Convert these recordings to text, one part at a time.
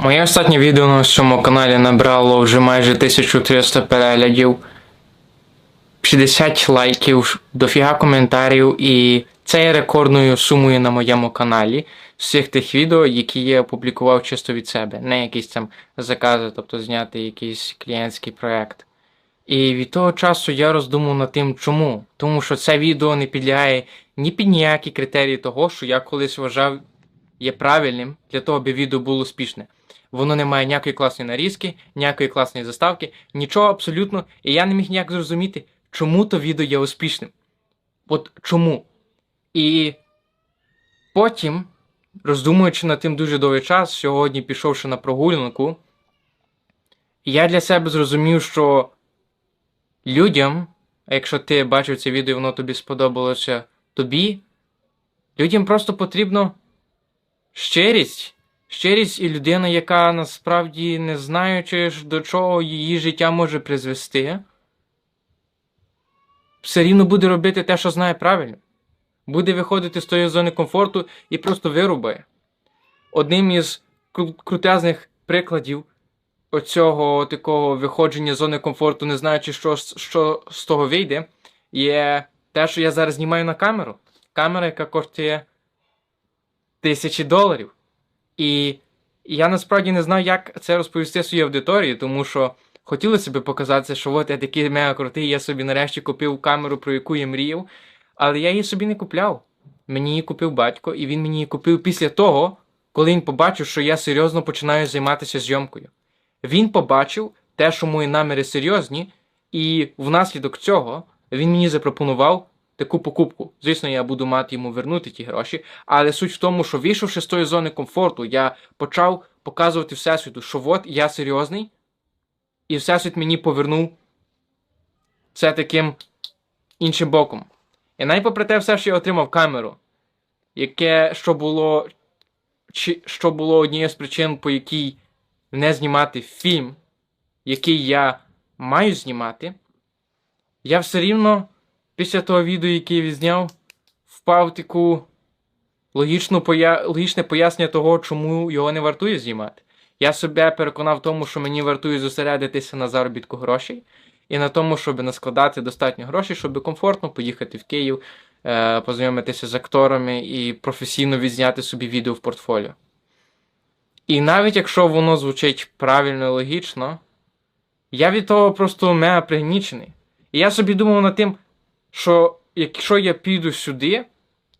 Моє останнє відео на цьому каналі набрало вже майже 1300 переглядів, 60 лайків, дофіга коментарів, і це є рекордною сумою на моєму каналі з всіх тих відео, які я опублікував чисто від себе, не якісь там закази, тобто зняти якийсь клієнтський проект. І від того часу я роздумав над тим, чому. Тому що це відео не підлягає ні під ніякі критерії того, що я колись вважав є правильним для того, аби відео було успішне. Воно не має ніякої класної нарізки, ніякої класної заставки, нічого абсолютно. І я не міг ніяк зрозуміти, чому то відео є успішним. От чому. І потім, роздумуючи над тим дуже довгий час, сьогодні пішовши на прогулянку, я для себе зрозумів, що людям, а якщо ти бачив це відео, і воно тобі сподобалося тобі, людям просто потрібно щирість. Щирість і людина, яка насправді не знаючи, до чого її життя може призвести, все рівно буде робити те, що знає правильно. Буде виходити з тої зони комфорту і просто вирубає. Одним із крутезних прикладів оцього такого виходження з зони комфорту, не знаючи, що, що з того вийде, є те, що я зараз знімаю на камеру. Камера, яка коштує тисячі доларів. І я насправді не знаю, як це розповісти своїй аудиторії, тому що хотілося б показати, що от я такий мега крутий, я собі нарешті купив камеру, про яку я мріяв, але я її собі не купляв. Мені її купив батько, і він мені її купив після того, коли він побачив, що я серйозно починаю займатися зйомкою. Він побачив те, що мої наміри серйозні, і внаслідок цього він мені запропонував таку покупку. Звісно, я буду мати йому вернути ті гроші, але суть в тому, що вийшовши з тої зони комфорту, я почав показувати Всесвіту, що от я серйозний, і Всесвіт мені повернув це таким іншим боком. І навіть попри те, все, що я отримав камеру, яке що було, чи, що було однією з причин, по якій не знімати фільм, який я маю знімати, я все рівно після того відео, яке я відзняв, впав таку логічну поя... логічне пояснення того, чому його не вартує знімати. Я себе переконав в тому, що мені вартує зосередитися на заробітку грошей і на тому, щоб наскладати достатньо грошей, щоб комфортно поїхати в Київ, е, познайомитися з акторами і професійно відзняти собі відео в портфоліо. І навіть якщо воно звучить правильно і логічно, я від того просто мега пригнічений. І я собі думав над тим, що якщо я піду сюди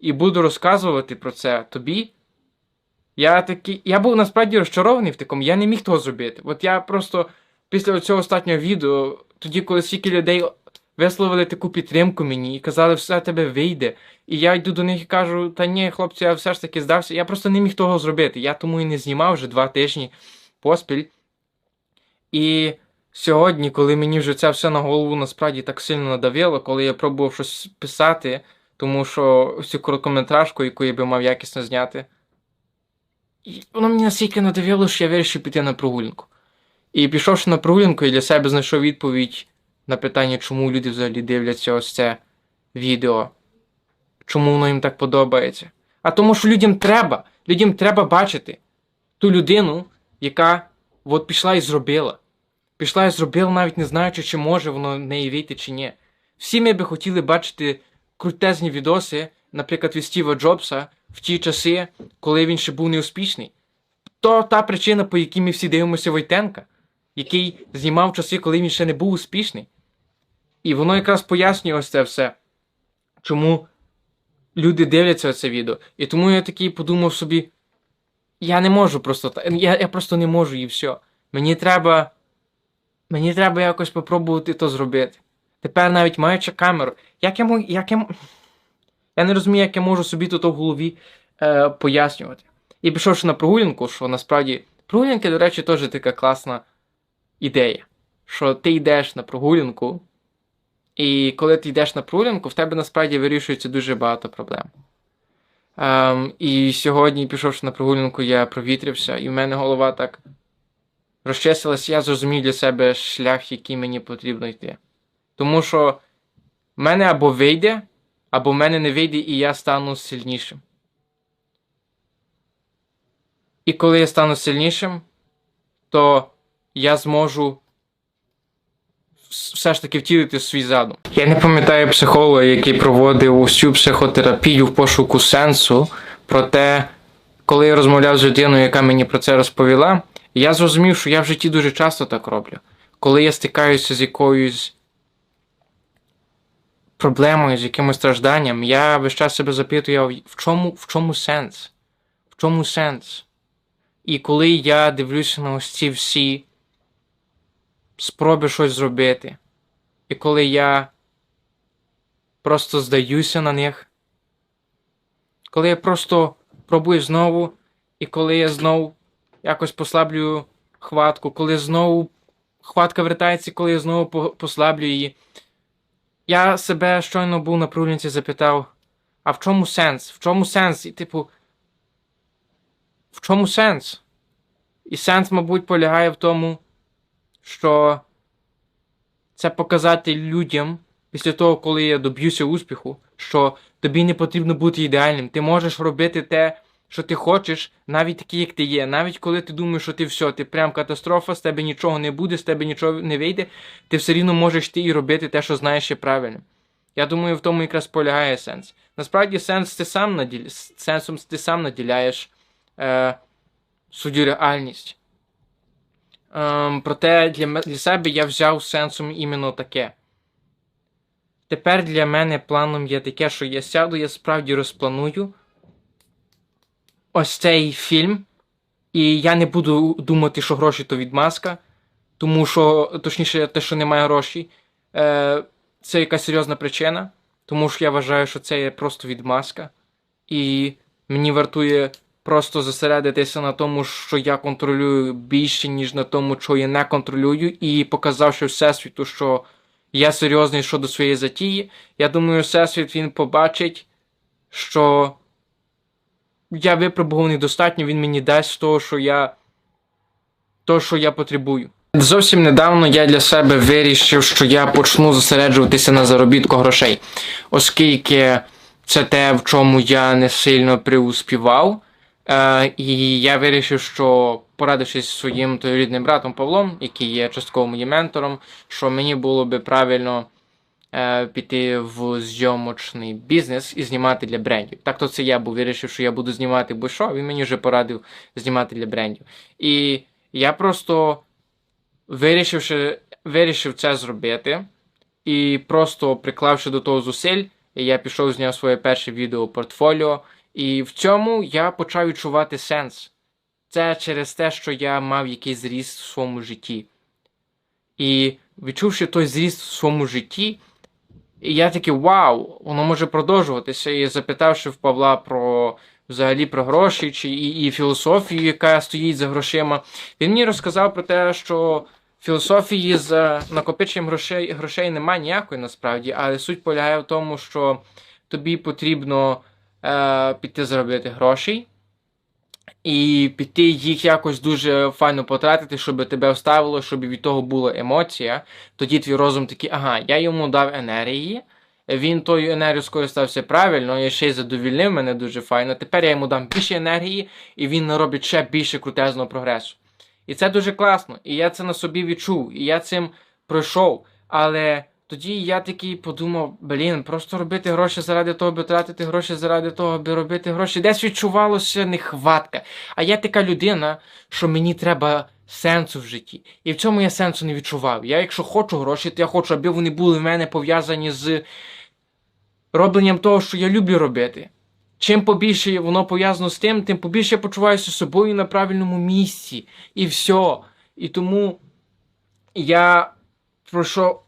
і буду розказувати про це тобі, я такий. Я був насправді розчарований в такому, я не міг того зробити. От я просто після цього останнього відео, тоді, коли стільки людей висловили таку підтримку мені і казали, все тебе вийде. І я йду до них і кажу, та ні, хлопці, я все ж таки здався. Я просто не міг того зробити. Я тому і не знімав вже два тижні поспіль. І сьогодні, коли мені вже це все на голову насправді так сильно надавило, коли я пробував щось писати, тому що цю короткометражку, яку я би мав якісно зняти, і воно мені настільки надавило, що я вирішив піти на прогулянку. І пішовши на прогулянку, я для себе знайшов відповідь на питання, чому люди взагалі дивляться ось це відео, чому воно їм так подобається. А тому, що людям треба, людям треба бачити ту людину, яка от пішла і зробила. Пішла і зробила, навіть не знаючи, чи може воно в неї вийти чи ні. Всі ми би хотіли бачити крутезні відоси, наприклад, від Стіва Джобса в ті часи, коли він ще був неуспішний. То та причина, по якій ми всі дивимося Войтенка, який знімав часи, коли він ще не був успішний. І воно якраз пояснює ось це все, чому люди дивляться це відео. І тому я такий подумав собі: я не можу просто та- я, я просто не можу і все. Мені треба. Мені треба якось попробувати то зробити. Тепер навіть маючи камеру, як я як я, я не розумію, як я можу собі тут в голові е, пояснювати. І пішовши на прогулянку, що насправді прогулянки, до речі, теж така класна ідея. Що ти йдеш на прогулянку, і коли ти йдеш на прогулянку, в тебе насправді вирішується дуже багато проблем. Ем, і сьогодні, пішовши на прогулянку, я провітрявся, і в мене голова так розчистилася, я зрозумів для себе шлях, який мені потрібно йти. Тому що в мене або вийде, або в мене не вийде, і я стану сильнішим. І коли я стану сильнішим, то я зможу все ж таки втілити свій задум. Я не пам'ятаю психолога, який проводив усю психотерапію в пошуку сенсу. Проте, коли я розмовляв з людиною, яка мені про це розповіла, я зрозумів, що я в житті дуже часто так роблю. Коли я стикаюся з якоюсь проблемою, з якимось стражданням, я весь час себе запитую, в чому, в чому сенс? В чому сенс? І коли я дивлюся на ось ці всі спроби щось зробити, і коли я просто здаюся на них, коли я просто пробую знову, і коли я знову якось послаблюю хватку, коли знову хватка вертається, коли я знову по- послаблю її. Я себе щойно був на прогулянці запитав, а в чому сенс? В чому сенс? І типу, в чому сенс? І сенс, мабуть, полягає в тому, що це показати людям після того, коли я доб'юся успіху, що тобі не потрібно бути ідеальним. Ти можеш робити те, що ти хочеш, навіть такий, як ти є. Навіть коли ти думаєш, що ти все, ти прям катастрофа, з тебе нічого не буде, з тебе нічого не вийде, ти все рівно можеш ти і робити те, що знаєш є правильно. Я думаю, в тому якраз полягає сенс. Насправді, сенс ти сам наділя... сенсом ти сам наділяєш е, свою реальність. Ем, проте для, для себе я взяв сенсом іменно таке. Тепер для мене планом є таке, що я сяду, я справді розпланую ось цей фільм, і я не буду думати, що гроші то відмазка, тому що, точніше, те, що немає грошей, е, це якась серйозна причина, тому що я вважаю, що це є просто відмазка. І мені вартує просто зосередитися на тому, що я контролюю більше, ніж на тому, що я не контролюю, і показавши Всесвіту, що я серйозний щодо своєї затії, я думаю, Всесвіт він побачить, що я випробуваний достатньо, він мені дасть того, що я. То, що я потребую. Зовсім недавно я для себе вирішив, що я почну зосереджуватися на заробітку грошей, оскільки це те, в чому я не сильно преуспівав. Е, і я вирішив, що порадившись своїм рідним братом Павлом, який є частково моїм ментором, що мені було би правильно піти в зйомочний бізнес і знімати для брендів. Так то це я був вирішив, що я буду знімати бо що, він мені вже порадив знімати для брендів. І я просто вирішивши, вирішив це зробити, і просто приклавши до того зусиль, я пішов зняв своє перше відео портфоліо, і в цьому я почав відчувати сенс. Це через те, що я мав якийсь зріст в своєму житті. І відчувши той зріст в своєму житті, і я такий вау, воно може продовжуватися. І запитавши в Павла про взагалі про гроші чи і, і філософію, яка стоїть за грошима, він мені розказав про те, що філософії з накопиченням грошей, грошей немає ніякої насправді, але суть полягає в тому, що тобі потрібно е, піти заробити грошей. І піти їх якось дуже файно потратити, щоб тебе вставило, щоб від того була емоція. Тоді твій розум такий, ага, я йому дав енергії, він тою енергією скористався правильно і ще й задовільнив мене дуже файно. Тепер я йому дам більше енергії, і він наробить ще більше крутезного прогресу. І це дуже класно. І я це на собі відчув, і я цим пройшов. Але тоді я такий подумав: блін, просто робити гроші заради того, аби тратити гроші заради того, аби робити гроші. Десь відчувалося нехватка. А я така людина, що мені треба сенсу в житті. І в цьому я сенсу не відчував. Я, якщо хочу гроші, то я хочу, аби вони були в мене пов'язані з робленням того, що я люблю робити. Чим побільше воно пов'язано з тим, тим побільше я почуваюся собою на правильному місці. І все. І тому я пройшов, пройш-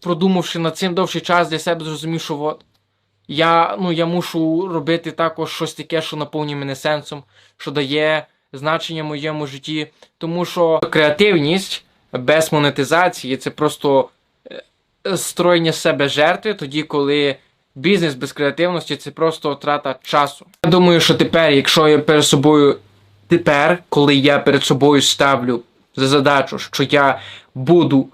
продумавши над цим довший час для себе зрозумів, що от, я, ну, я мушу робити також щось таке, що наповнює мене сенсом, що дає значення моєму житті. Тому що креативність без монетизації це просто е, строєння себе жертви, тоді коли бізнес без креативності це просто трата часу. Я думаю, що тепер, якщо я перед собою, тепер, коли я перед собою ставлю за задачу, що я буду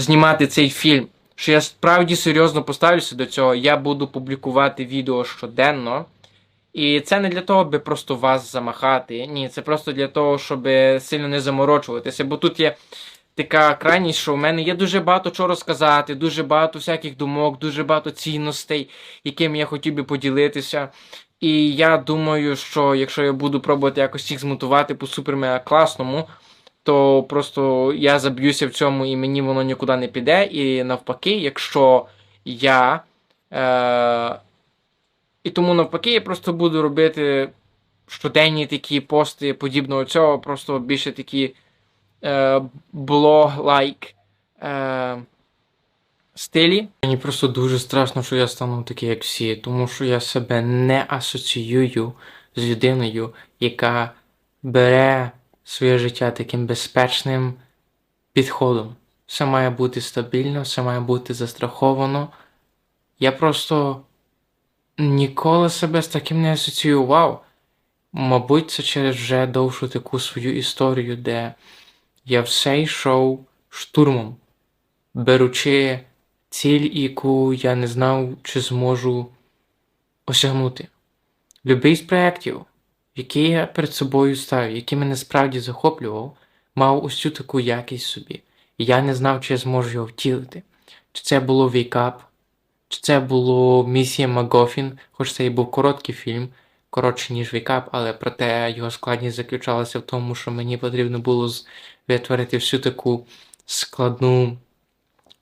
знімати цей фільм, що я справді серйозно поставлюся до цього, я буду публікувати відео щоденно. І це не для того, аби просто вас замахати. Ні, це просто для того, щоб сильно не заморочуватися. Бо тут є така крайність, що в мене є дуже багато чого розказати, дуже багато всяких думок, дуже багато цінностей, якими я хотів би поділитися. І я думаю, що якщо я буду пробувати якось їх змонтувати по супер класному, то просто я заб'юся в цьому і мені воно нікуди не піде. І навпаки, якщо я. Е- І тому навпаки, я просто буду робити щоденні такі пости подібного цього, просто більше такі е, блог-лайк е, стилі. Мені просто дуже страшно, що я стану такий, як всі, тому що я себе не асоціюю з людиною, яка бере своє життя таким безпечним підходом. Все має бути стабільно, все має бути застраховано. Я просто ніколи себе з таким не асоціював. Мабуть, це через вже довшу таку свою історію, де я все йшов штурмом, беручи ціль, яку я не знав, чи зможу осягнути. Любий з проєктів, який я перед собою ставив, який мене справді захоплював, мав цю таку якість собі. І я не знав, чи я зможу його втілити. Чи це було вейкап, чи це було місія Магофін, хоч це і був короткий фільм, коротший, ніж вейкап, але проте його складність заключалася в тому, що мені потрібно було витворити всю таку складну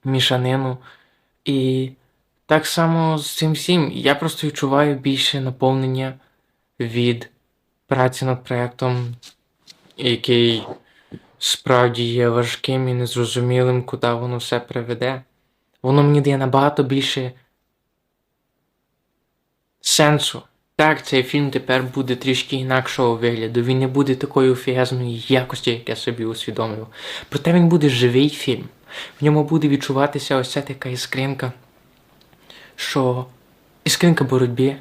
мішанину. І так само з цим всім я просто відчуваю більше наповнення від праці над проєктом, який справді є важким і незрозумілим, куди воно все приведе. Воно мені дає набагато більше сенсу. Так, цей фільм тепер буде трішки інакшого вигляду. Він не буде такої офігезної якості, як я собі усвідомив. Проте він буде живий фільм. В ньому буде відчуватися ось ця така іскринка, що іскринка боротьби.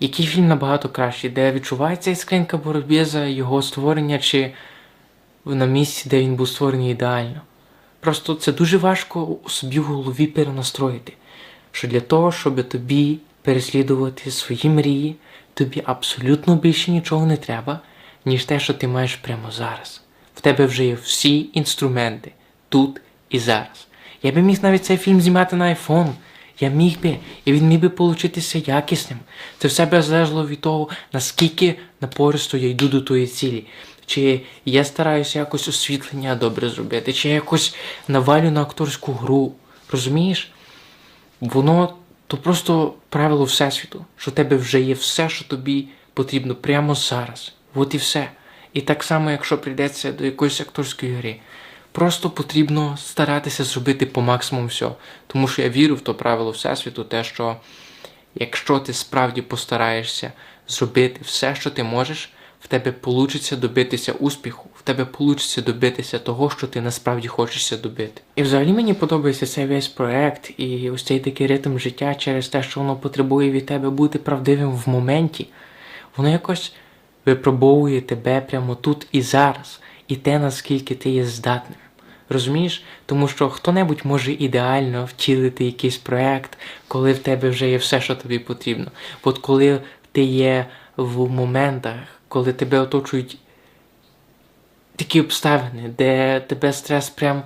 Який фільм набагато кращий, де відчувається іскринка боротьби за його створення, чи на місці, де він був створений ідеально. Просто це дуже важко собі в голові перенастроїти. Що для того, щоб тобі переслідувати свої мрії, тобі абсолютно більше нічого не треба, ніж те, що ти маєш прямо зараз. В тебе вже є всі інструменти тут і зараз. Я би міг навіть цей фільм знімати на iPhone. Я міг би, і він міг би получитися якісним. Це все би залежало від того, наскільки напористо я йду до тої цілі. Чи я стараюся якось освітлення добре зробити, чи я якось навалю на акторську гру. Розумієш? Воно то просто правило Всесвіту, що в тебе вже є все, що тобі потрібно прямо зараз. От і все. І так само, якщо прийдеться до якоїсь акторської гри. Просто потрібно старатися зробити по максимуму все. Тому що я вірю в то правило Всесвіту, те, що якщо ти справді постараєшся зробити все, що ти можеш, в тебе вийде добитися успіху, в тебе вийде добитися того, що ти насправді хочешся добити. І взагалі мені подобається цей весь проект і ось цей такий ритм життя через те, що воно потребує від тебе бути правдивим в моменті. Воно якось випробовує тебе прямо тут і зараз і те, наскільки ти є здатним. Розумієш? Тому що хто-небудь може ідеально втілити якийсь проект, коли в тебе вже є все, що тобі потрібно. От коли ти є в моментах, коли тебе оточують такі обставини, де тебе стрес прям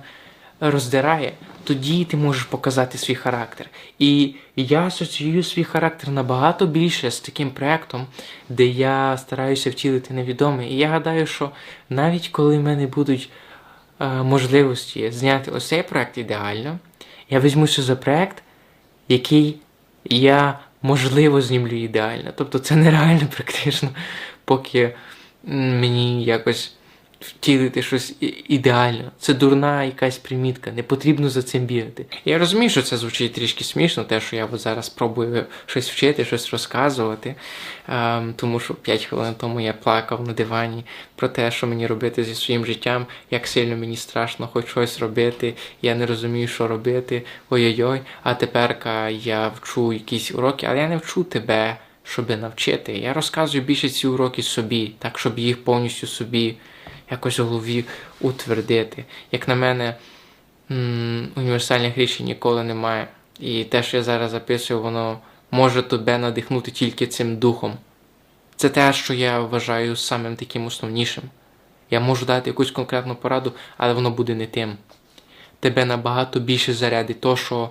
роздирає, тоді ти можеш показати свій характер. І я асоціюю свій характер набагато більше з таким проєктом, де я стараюся втілити невідоме. І я гадаю, що навіть коли в мене будуть е, можливості зняти ось цей проєкт ідеально, я візьмуся за проєкт, який я можливо знімлю ідеально. Тобто це нереально практично, поки мені якось втілити щось ідеально. Це дурна якась примітка, не потрібно за цим бігати. Я розумію, що це звучить трішки смішно, те, що я зараз пробую щось вчити, щось розказувати. Ем, тому що 5 хвилин тому я плакав на дивані про те, що мені робити зі своїм життям, як сильно мені страшно хоч щось робити. Я не розумію, що робити. Ой-ой-ой. А тепер я вчу якісь уроки, але я не вчу тебе. Щоб навчити, я розказую більше ці уроки собі, так щоб їх повністю собі якось в голові утвердити. Як на мене, універсальних рішень ніколи немає. І те, що я зараз записую, воно може тебе надихнути тільки цим духом. Це те, що я вважаю самим таким основнішим. Я можу дати якусь конкретну пораду, але воно буде не тим. Тебе набагато більше зарядить то, що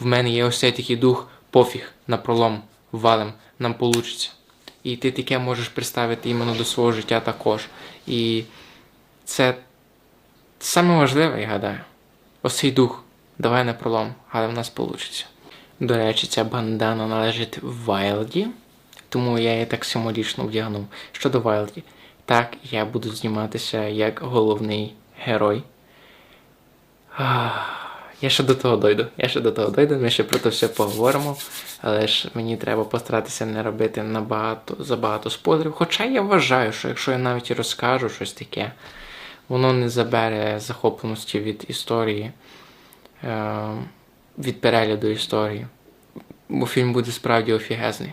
в мене є ось цей такий дух пофіг на пролом, валим, нам получиться. І ти таке можеш представити іменно до свого життя також. І це саме важливе, я гадаю. Ось цей дух. Давай на пролом, але в нас вийде. До речі, ця бандана належить Вайлді, тому я її так символічно вдягнув. Щодо Вайлді, так, я буду зніматися як головний герой. Я ще до того дойду. Я ще до того дойду, ми ще про це все поговоримо. Але ж мені треба постаратися не робити набагато забагато спойлерів. Хоча я вважаю, що якщо я навіть розкажу щось таке, воно не забере захопленості від історії, е, від перегляду історії. Бо фільм буде справді офігезний.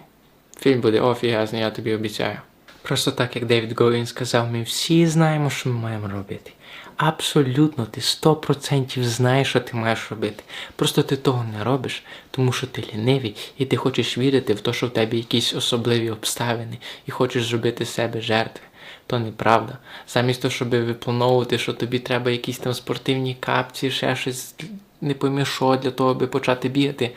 Фільм буде офігезний, я тобі обіцяю. Просто так, як Девід Говін сказав, ми всі знаємо, що ми маємо робити. Абсолютно, ти 100% знаєш, що ти маєш робити. Просто ти того не робиш, тому що ти лінивий, і ти хочеш вірити в те, що в тебе якісь особливі обставини, і хочеш зробити себе жертви. То неправда. Замість того, щоб виплановувати, що тобі треба якісь там спортивні капці, ще щось не пойми що для того, аби почати бігати.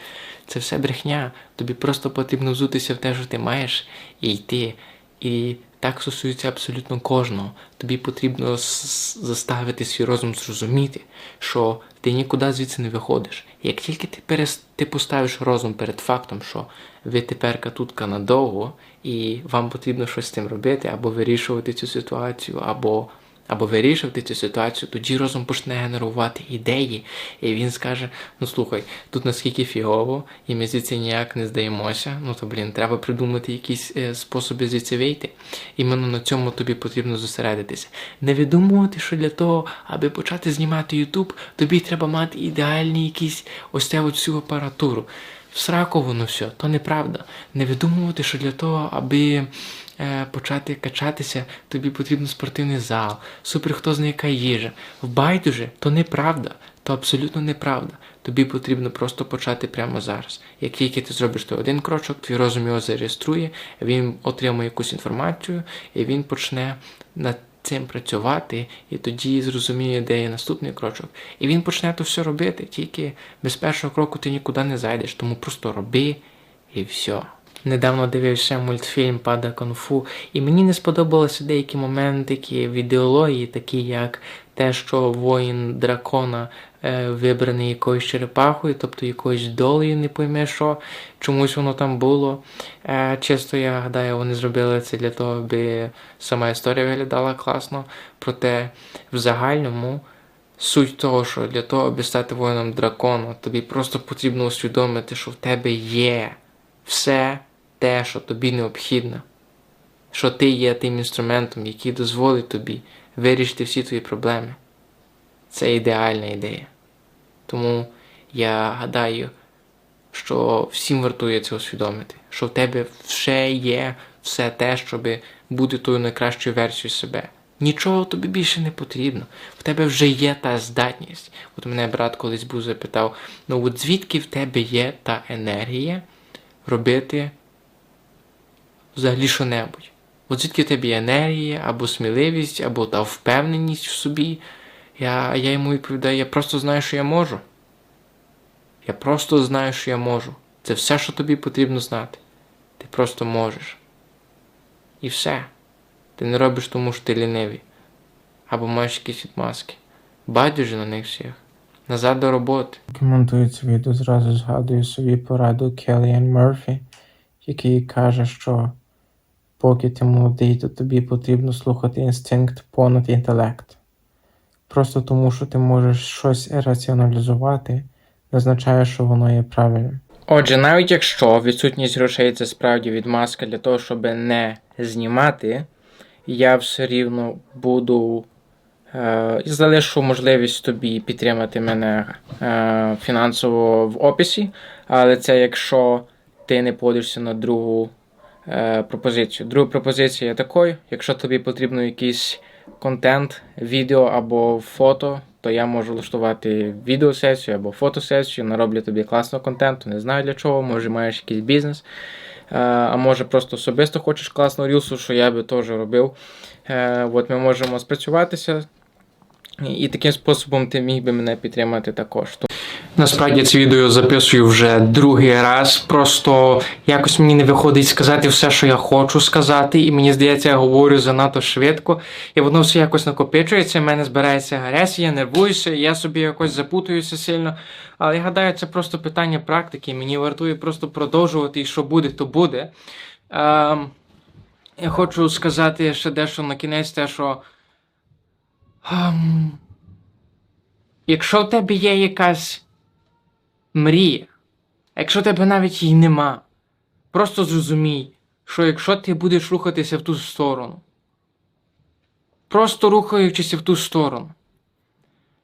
Це все брехня. Тобі просто потрібно взутися в те, що ти маєш, і йти. І так стосується абсолютно кожного. Тобі потрібно заставити свій розум зрозуміти, що ти нікуди звідси не виходиш. Як тільки ти, перес... ти поставиш розум перед фактом, що ви тепер тутка надовго, і вам потрібно щось з цим робити, або вирішувати цю ситуацію, або або вирішувати цю ситуацію, тоді розум почне генерувати ідеї, і він скаже: ну слухай, тут наскільки фігово, і ми звідси ніяк не здаємося. Ну то блін, треба придумати якісь е, способи звідси вийти. Іменно на цьому тобі потрібно зосередитися. Не видумувати, що для того, аби почати знімати YouTube, тобі треба мати ідеальні якісь ось цю всю апаратуру. В сраку воно все, то неправда. Не видумувати, що для того, аби почати качатися, тобі потрібен спортивний зал, супер хто знає яка їжа. В байдуже то неправда, то абсолютно неправда. Тобі потрібно просто почати прямо зараз. Як тільки ти зробиш той один крочок, твій розум його зареєструє, він отримує якусь інформацію, і він почне над цим працювати, і тоді зрозуміє, де є наступний крочок. І він почне то все робити. Тільки без першого кроку ти нікуди не зайдеш, тому просто роби і все. Недавно дивився мультфільм Пада Конфу, і мені не сподобалися деякі моментики в ідеології, такі як те, що воїн дракона е, вибраний якоюсь черепахою, тобто якоюсь долею, не пойме що, чомусь воно там було. Е, чисто я гадаю, вони зробили це для того, аби сама історія виглядала класно. Проте в загальному суть того, що для того, аби стати воїном дракона, тобі просто потрібно усвідомити, що в тебе є все те, що тобі необхідно, що ти є тим інструментом, який дозволить тобі вирішити всі твої проблеми. Це ідеальна ідея. Тому я гадаю, що всім вартує це усвідомити, що в тебе вже є все те, щоб бути тою найкращою версією себе. Нічого тобі більше не потрібно. В тебе вже є та здатність. От мене брат колись був запитав: ну от звідки в тебе є та енергія робити взагалі що-небудь? От звідки є енергія, або сміливість, або та впевненість в собі. Я, я йому відповідаю, я просто знаю, що я можу. Я просто знаю, що я можу. Це все, що тобі потрібно знати. Ти просто можеш. І все. Ти не робиш тому, що ти лінивий. Або маєш якісь відмазки. Байдуже на них всіх. Назад до роботи. Коментую це відео, зразу згадую собі пораду Келліан Мерфі, який каже, що поки ти молодий, то тобі потрібно слухати інстинкт понад інтелект. Просто тому, що ти можеш щось раціоналізувати, не означає, що воно є правильним. Отже, навіть якщо відсутність грошей це справді відмазка для того, щоб не знімати, я все рівно буду е, залишу можливість тобі підтримати мене е, фінансово в описі, але це якщо ти не погодишся на другу пропозицію. Друга пропозиція є такою: якщо тобі потрібно якийсь контент, відео або фото то я можу влаштувати відеосесію або фотосесію, нароблю тобі класного контенту, не знаю для чого, може маєш якийсь бізнес, е, а може просто особисто хочеш класного рілсу, що я би теж робив. Е, От ми можемо спрацюватися, і таким способом ти міг би мене підтримати також. Насправді це відео записую вже другий раз. Просто якось мені не виходить сказати все, що я хочу сказати, і мені здається, я говорю занадто швидко, і воно все якось накопичується. в мене збирається агресія, я нервуюся, я собі якось запутуюся сильно. Але я гадаю, це просто питання практики. Мені вартує просто продовжувати, і що буде, то буде. Ем, я хочу сказати ще дещо на кінець, те, що. Ем, якщо в тебе є якась мрія, якщо тебе навіть її нема, просто зрозумій, що якщо ти будеш рухатися в ту сторону, просто рухаючися в ту сторону,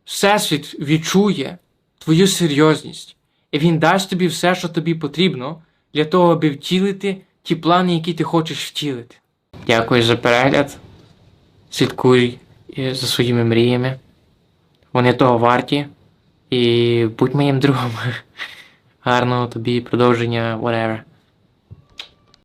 Всесвіт відчує твою серйозність, і він дасть тобі все, що тобі потрібно, для того, аби втілити ті плани, які ти хочеш втілити. Дякую за перегляд. Слідкуй е, за своїми мріями. Вони того варті. І будь моїм другом. Гарного тобі продовження, whatever.